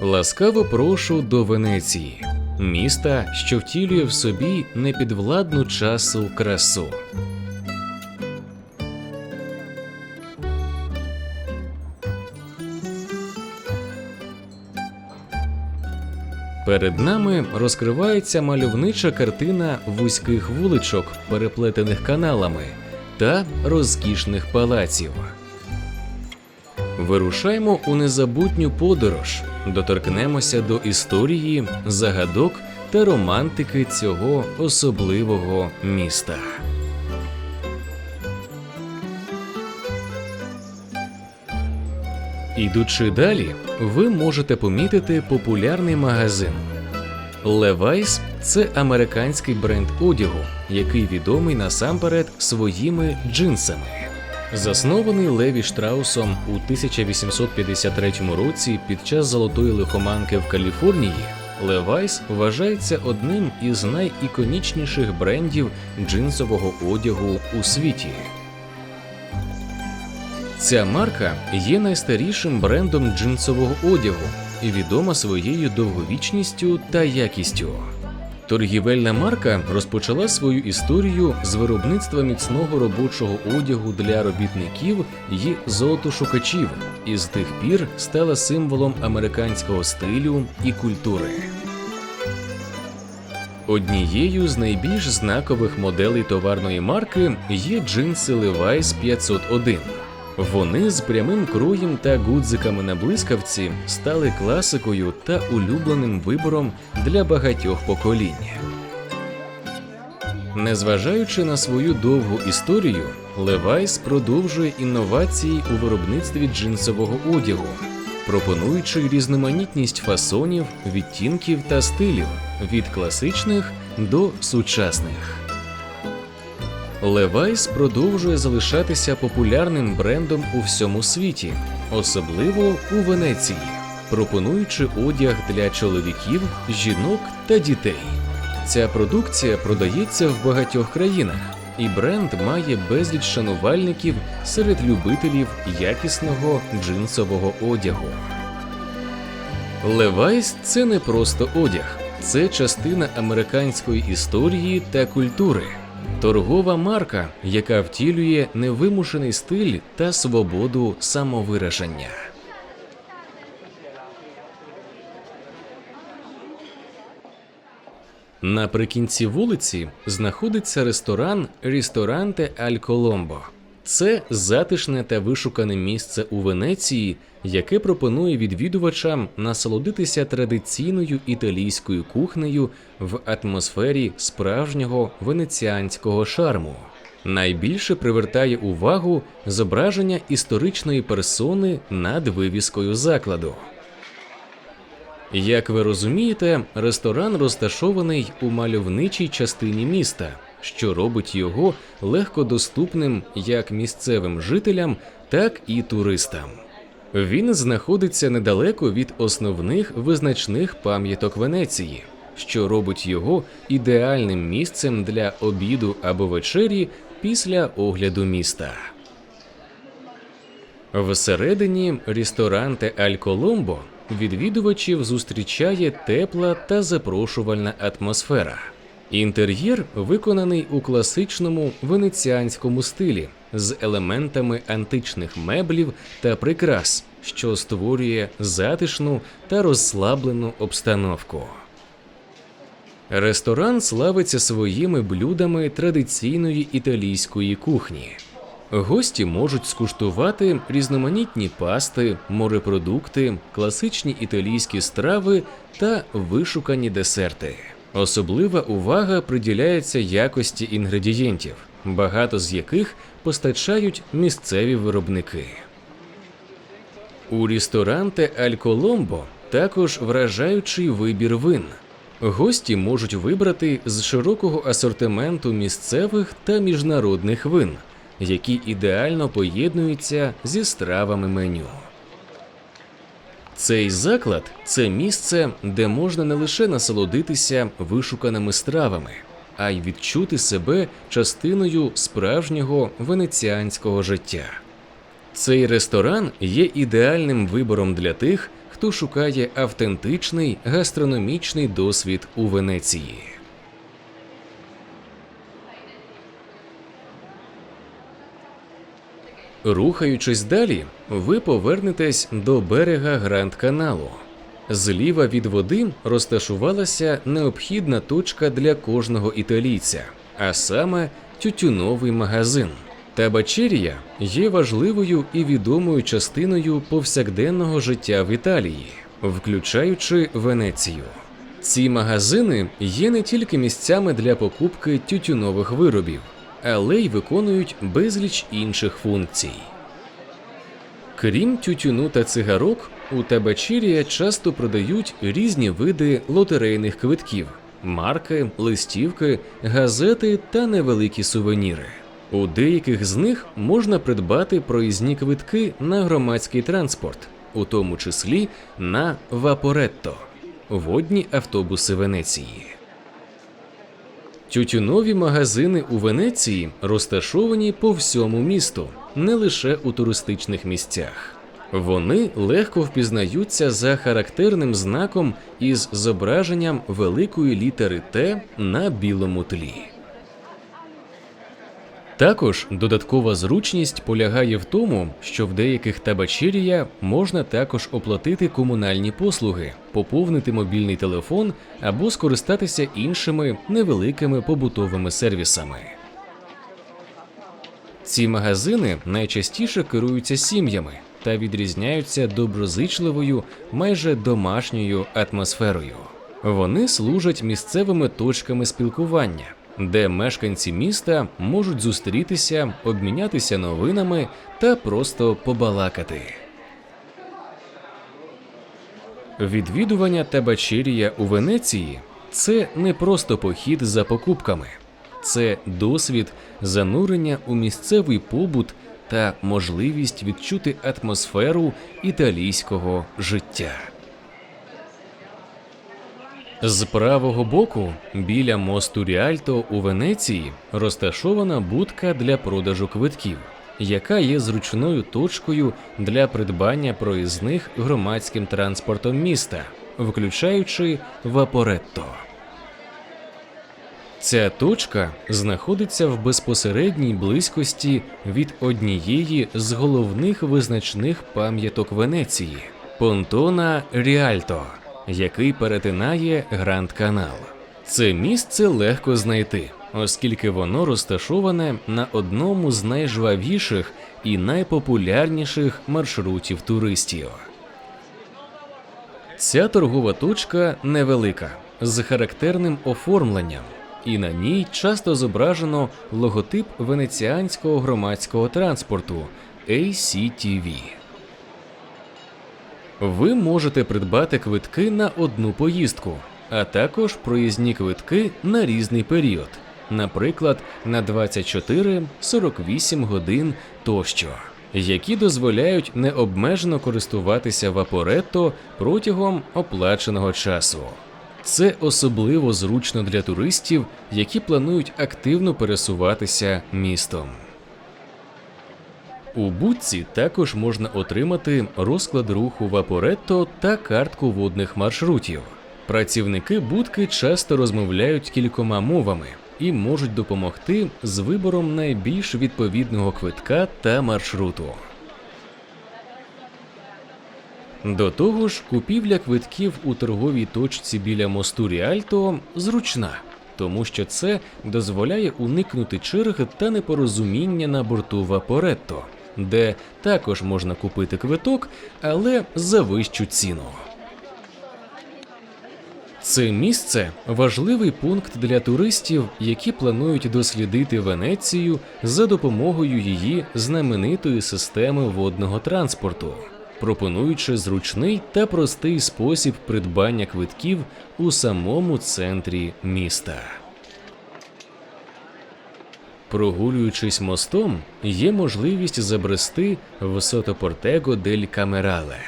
Ласкаво прошу до Венеції, міста, що втілює в собі непідвладну часу красу. Перед нами розкривається мальовнича картина вузьких вуличок, переплетених каналами та розкішних палаців. Вирушаємо у незабутню подорож, доторкнемося до історії, загадок та романтики цього особливого міста. Ідучи далі, ви можете помітити популярний магазин. Levi's – це американський бренд одягу, який відомий насамперед своїми джинсами. Заснований Леві Штраусом у 1853 році під час золотої лихоманки в Каліфорнії, Levi's вважається одним із найіконічніших брендів джинсового одягу у світі. Ця марка є найстарішим брендом джинсового одягу і відома своєю довговічністю та якістю. Торгівельна марка розпочала свою історію з виробництва міцного робочого одягу для робітників і золотошукачів, і з тих пір стала символом американського стилю і культури. Однією з найбільш знакових моделей товарної марки є джинси Levi's 501. Вони з прямим кроєм та гудзиками на блискавці стали класикою та улюбленим вибором для багатьох поколінь. Незважаючи на свою довгу історію, Levi's продовжує інновації у виробництві джинсового одягу, пропонуючи різноманітність фасонів, відтінків та стилів від класичних до сучасних. Levi's продовжує залишатися популярним брендом у всьому світі, особливо у Венеції, пропонуючи одяг для чоловіків, жінок та дітей. Ця продукція продається в багатьох країнах, і бренд має безліч шанувальників серед любителів якісного джинсового одягу. Levi's – це не просто одяг, це частина американської історії та культури. Торгова марка, яка втілює невимушений стиль та свободу самовираження. Наприкінці вулиці знаходиться ресторан Рісторанте Аль Коломбо. Це затишне та вишукане місце у Венеції, яке пропонує відвідувачам насолодитися традиційною італійською кухнею в атмосфері справжнього венеціанського шарму. Найбільше привертає увагу зображення історичної персони над вивіскою закладу. Як ви розумієте, ресторан розташований у мальовничій частині міста, що робить його легкодоступним як місцевим жителям, так і туристам. Він знаходиться недалеко від основних визначних пам'яток Венеції, що робить його ідеальним місцем для обіду або вечері після огляду міста. Всередині рестораранте Аль Коломбо відвідувачів зустрічає тепла та запрошувальна атмосфера. Інтер'єр виконаний у класичному венеціанському стилі з елементами античних меблів та прикрас, що створює затишну та розслаблену обстановку. Ресторан славиться своїми блюдами традиційної італійської кухні. Гості можуть скуштувати різноманітні пасти, морепродукти, класичні італійські страви та вишукані десерти. Особлива увага приділяється якості інгредієнтів, багато з яких постачають місцеві виробники. У рісторанте Аль Коломбо також вражаючий вибір вин. Гості можуть вибрати з широкого асортименту місцевих та міжнародних вин, які ідеально поєднуються зі стравами меню. Цей заклад це місце, де можна не лише насолодитися вишуканими стравами, а й відчути себе частиною справжнього венеціанського життя. Цей ресторан є ідеальним вибором для тих, хто шукає автентичний гастрономічний досвід у Венеції. Рухаючись далі, ви повернетесь до берега Гранд Каналу. Зліва від води розташувалася необхідна точка для кожного італійця, а саме тютюновий магазин. Табачерія є важливою і відомою частиною повсякденного життя в Італії, включаючи Венецію. Ці магазини є не тільки місцями для покупки тютюнових виробів, але й виконують безліч інших функцій. Крім тютюну та цигарок, у табачерія часто продають різні види лотерейних квитків, марки, листівки, газети та невеликі сувеніри. У деяких з них можна придбати проїзні квитки на громадський транспорт, у тому числі на Вапоретто водні автобуси Венеції. Тютюнові магазини у Венеції розташовані по всьому місту, не лише у туристичних місцях. Вони легко впізнаються за характерним знаком із зображенням великої літери Т на білому тлі. Також додаткова зручність полягає в тому, що в деяких табачерія можна також оплатити комунальні послуги, поповнити мобільний телефон або скористатися іншими невеликими побутовими сервісами. Ці магазини найчастіше керуються сім'ями та відрізняються доброзичливою, майже домашньою атмосферою. Вони служать місцевими точками спілкування де мешканці міста можуть зустрітися, обмінятися новинами та просто побалакати. Відвідування табачерія у Венеції це не просто похід за покупками, це досвід занурення у місцевий побут та можливість відчути атмосферу італійського життя. З правого боку, біля мосту Ріальто у Венеції, розташована будка для продажу квитків, яка є зручною точкою для придбання проїзних громадським транспортом міста, включаючи Вапоретто. Ця точка знаходиться в безпосередній близькості від однієї з головних визначних пам'яток Венеції понтона Ріальто який перетинає Гранд Канал. Це місце легко знайти, оскільки воно розташоване на одному з найжвавіших і найпопулярніших маршрутів туристів. Ця торгова точка невелика, з характерним оформленням, і на ній часто зображено логотип венеціанського громадського транспорту ACTV. Ви можете придбати квитки на одну поїздку, а також проїзні квитки на різний період, наприклад, на 24-48 годин тощо, які дозволяють необмежено користуватися вапоретто протягом оплаченого часу. Це особливо зручно для туристів, які планують активно пересуватися містом. У будці також можна отримати розклад руху Вапоретто та картку водних маршрутів. Працівники будки часто розмовляють кількома мовами і можуть допомогти з вибором найбільш відповідного квитка та маршруту. До того ж, купівля квитків у торговій точці біля мосту Ріальто зручна, тому що це дозволяє уникнути черг та непорозуміння на борту Вапоретто де також можна купити квиток, але за вищу ціну. Це місце важливий пункт для туристів, які планують дослідити Венецію за допомогою її знаменитої системи водного транспорту, пропонуючи зручний та простий спосіб придбання квитків у самому центрі міста. Прогулюючись мостом, є можливість забрести в Сотопортего дель Камерале.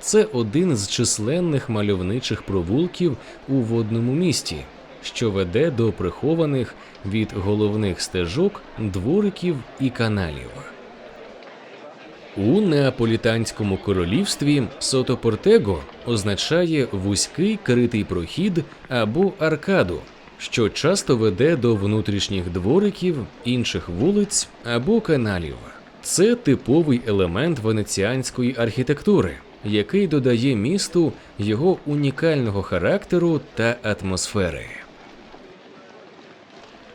Це один з численних мальовничих провулків у водному місті, що веде до прихованих від головних стежок двориків і каналів. У неаполітанському королівстві Сотопортего означає вузький критий прохід або аркаду, що часто веде до внутрішніх двориків, інших вулиць або каналів. Це типовий елемент венеціанської архітектури, який додає місту його унікального характеру та атмосфери.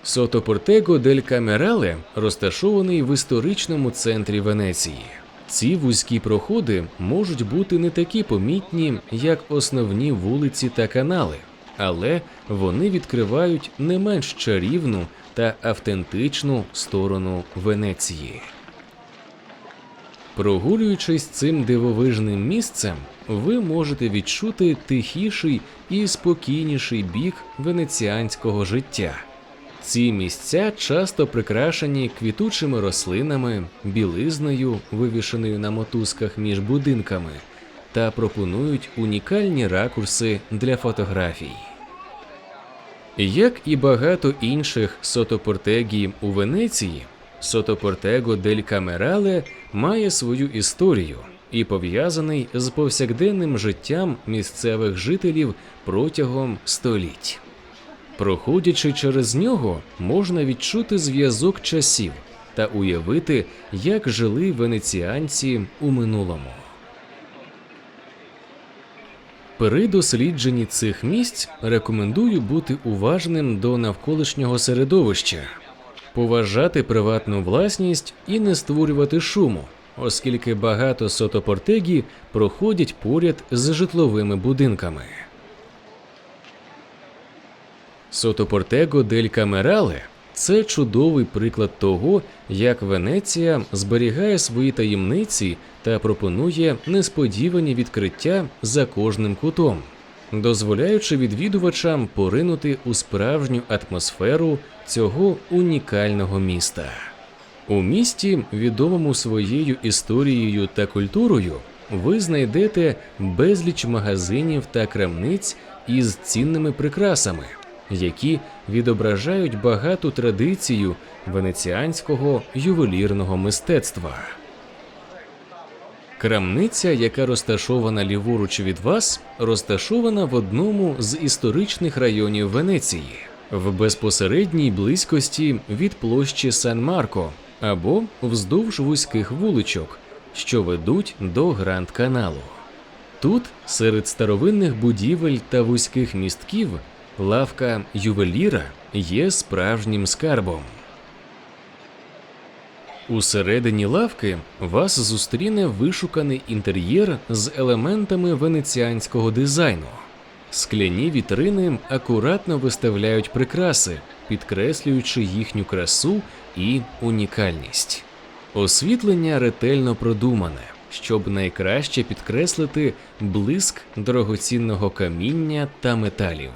Сотопортего дель Камерале розташований в історичному центрі Венеції. Ці вузькі проходи можуть бути не такі помітні, як основні вулиці та канали, але вони відкривають не менш чарівну та автентичну сторону Венеції. Прогулюючись цим дивовижним місцем, ви можете відчути тихіший і спокійніший бік венеціанського життя. Ці місця часто прикрашені квітучими рослинами, білизною, вивішеною на мотузках між будинками, та пропонують унікальні ракурси для фотографій. Як і багато інших сотопортегі у Венеції, Сотопортего дель Камерале має свою історію і пов'язаний з повсякденним життям місцевих жителів протягом століть. Проходячи через нього, можна відчути зв'язок часів та уявити, як жили венеціанці у минулому. При дослідженні цих місць рекомендую бути уважним до навколишнього середовища, поважати приватну власність і не створювати шуму, оскільки багато сотопортегі проходять поряд з житловими будинками. Сотопортего дель Камерале це чудовий приклад того, як Венеція зберігає свої таємниці та пропонує несподівані відкриття за кожним кутом, дозволяючи відвідувачам поринути у справжню атмосферу цього унікального міста. У місті, відомому своєю історією та культурою, ви знайдете безліч магазинів та крамниць із цінними прикрасами, які відображають багату традицію венеціанського ювелірного мистецтва. Крамниця, яка розташована ліворуч від вас, розташована в одному з історичних районів Венеції, в безпосередній близькості від площі Сан Марко або вздовж вузьких вуличок, що ведуть до Гранд Каналу. Тут, серед старовинних будівель та вузьких містків, лавка ювеліра є справжнім скарбом. Усередині лавки вас зустріне вишуканий інтер'єр з елементами венеціанського дизайну. Скляні вітрини акуратно виставляють прикраси, підкреслюючи їхню красу і унікальність. Освітлення ретельно продумане, щоб найкраще підкреслити блиск дорогоцінного каміння та металів.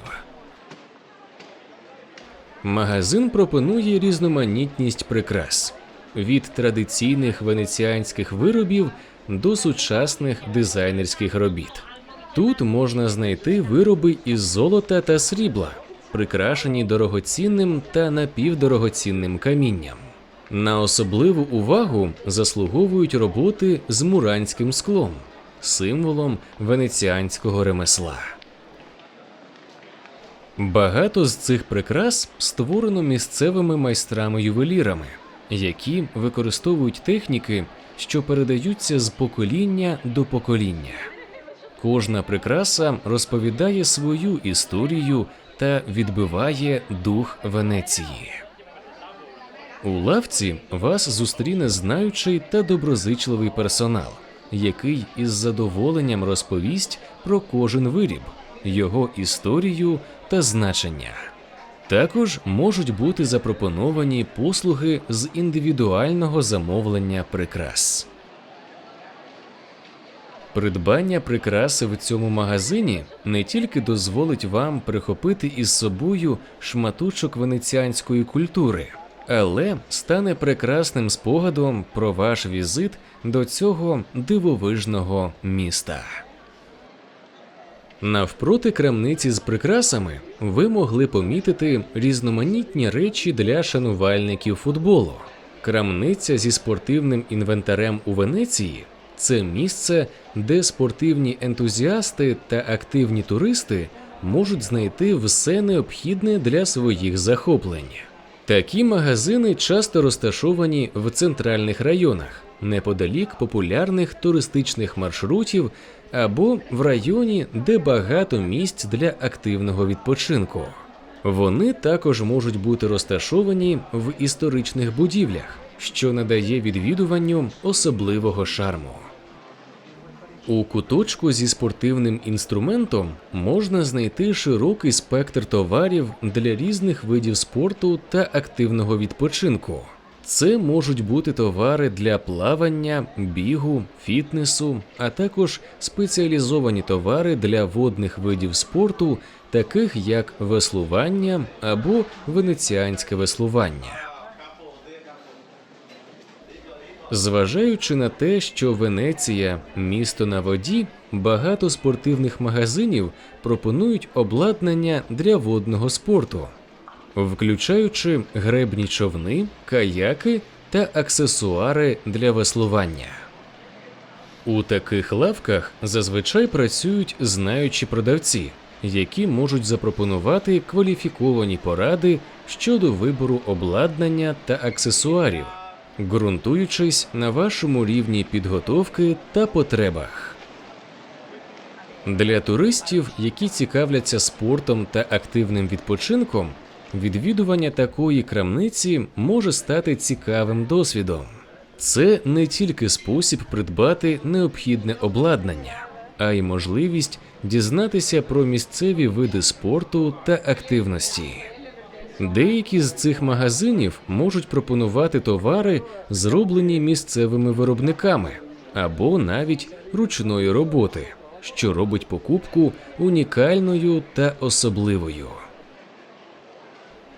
Магазин пропонує різноманітність прикрас від традиційних венеціанських виробів до сучасних дизайнерських робіт. Тут можна знайти вироби із золота та срібла, прикрашені дорогоцінним та напівдорогоцінним камінням. На особливу увагу заслуговують роботи з муранським склом, символом венеціанського ремесла. Багато з цих прикрас створено місцевими майстрами-ювелірами, які використовують техніки, що передаються з покоління до покоління. Кожна прикраса розповідає свою історію та відбиває дух Венеції. У лавці вас зустріне знаючий та доброзичливий персонал, який із задоволенням розповість про кожен виріб, його історію та значення. Також можуть бути запропоновані послуги з індивідуального замовлення прикрас. Придбання прикраси в цьому магазині не тільки дозволить вам прихопити із собою шматочок венеціанської культури, але стане прекрасним спогадом про ваш візит до цього дивовижного міста. Навпроти крамниці з прикрасами ви могли помітити різноманітні речі для шанувальників футболу. Крамниця зі спортивним інвентарем у Венеції це місце, де спортивні ентузіасти та активні туристи можуть знайти все необхідне для своїх захоплень. Такі магазини часто розташовані в центральних районах, неподалік популярних туристичних маршрутів або в районі, де багато місць для активного відпочинку. Вони також можуть бути розташовані в історичних будівлях, що надає відвідуванню особливого шарму. У куточку зі спортивним інструментом можна знайти широкий спектр товарів для різних видів спорту та активного відпочинку. Це можуть бути товари для плавання, бігу, фітнесу, а також спеціалізовані товари для водних видів спорту, таких як веслування або венеціанське веслування. Зважаючи на те, що Венеція місто на воді, багато спортивних магазинів пропонують обладнання для водного спорту, включаючи гребні човни, каяки та аксесуари для веслування. У таких лавках зазвичай працюють знаючі продавці, які можуть запропонувати кваліфіковані поради щодо вибору обладнання та аксесуарів ґрунтуючись на вашому рівні підготовки та потребах. Для туристів, які цікавляться спортом та активним відпочинком, відвідування такої крамниці може стати цікавим досвідом. Це не тільки спосіб придбати необхідне обладнання, а й можливість дізнатися про місцеві види спорту та активності. Деякі з цих магазинів можуть пропонувати товари, зроблені місцевими виробниками або навіть ручної роботи, що робить покупку унікальною та особливою.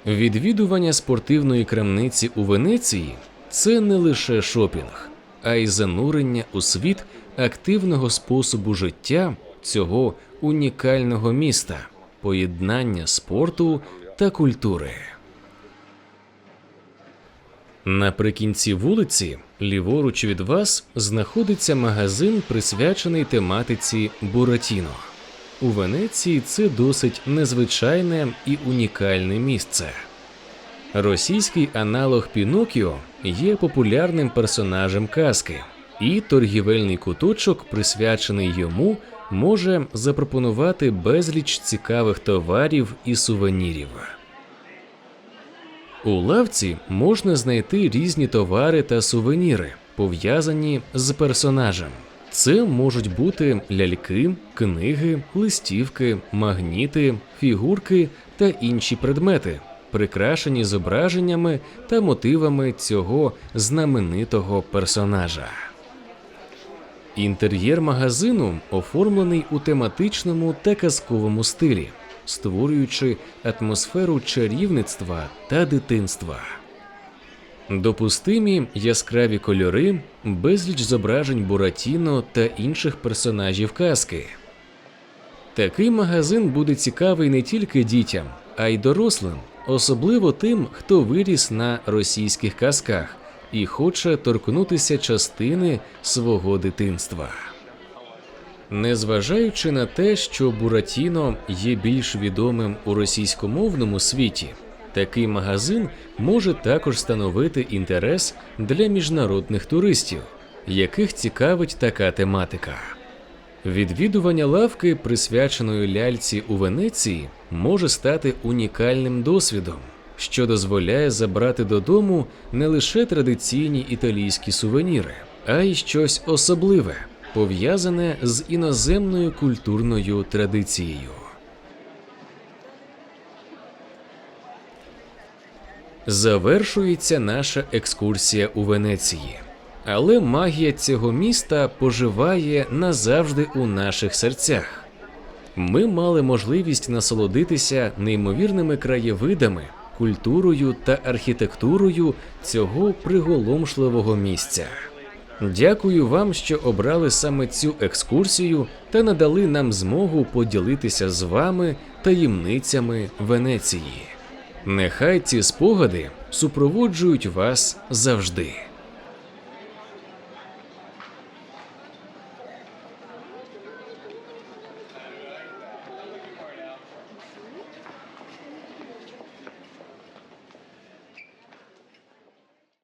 Відвідування спортивної крамниці у Венеції це не лише шопінг, а й занурення у світ активного способу життя цього унікального міста, поєднання спорту та культури. Наприкінці вулиці, ліворуч від вас, знаходиться магазин, присвячений тематиці Буратіно. У Венеції це досить незвичайне і унікальне місце. Російський аналог Пінокіо є популярним персонажем казки, і торгівельний куточок, присвячений йому, може запропонувати безліч цікавих товарів і сувенірів. У лавці можна знайти різні товари та сувеніри, пов'язані з персонажем. Це можуть бути ляльки, книги, листівки, магніти, фігурки та інші предмети, прикрашені зображеннями та мотивами цього знаменитого персонажа. Інтер'єр магазину оформлений у тематичному та казковому стилі, створюючи атмосферу чарівництва та дитинства. Допустимі яскраві кольори, безліч зображень Буратіно та інших персонажів казки. Такий магазин буде цікавий не тільки дітям, а й дорослим, особливо тим, хто виріс на російських казках і хоче торкнутися частини свого дитинства. Незважаючи на те, що Буратіно є більш відомим у російськомовному світі, такий магазин може також становити інтерес для міжнародних туристів, яких цікавить така тематика. Відвідування лавки, присвяченої ляльці у Венеції, може стати унікальним досвідом, що дозволяє забрати додому не лише традиційні італійські сувеніри, а й щось особливе, пов'язане з іноземною культурною традицією. Завершується наша екскурсія у Венеції. Але магія цього міста поживає назавжди у наших серцях. Ми мали можливість насолодитися неймовірними краєвидами, культурою та архітектурою цього приголомшливого місця. Дякую вам, що обрали саме цю екскурсію та надали нам змогу поділитися з вами таємницями Венеції. Нехай ці спогади супроводжують вас завжди.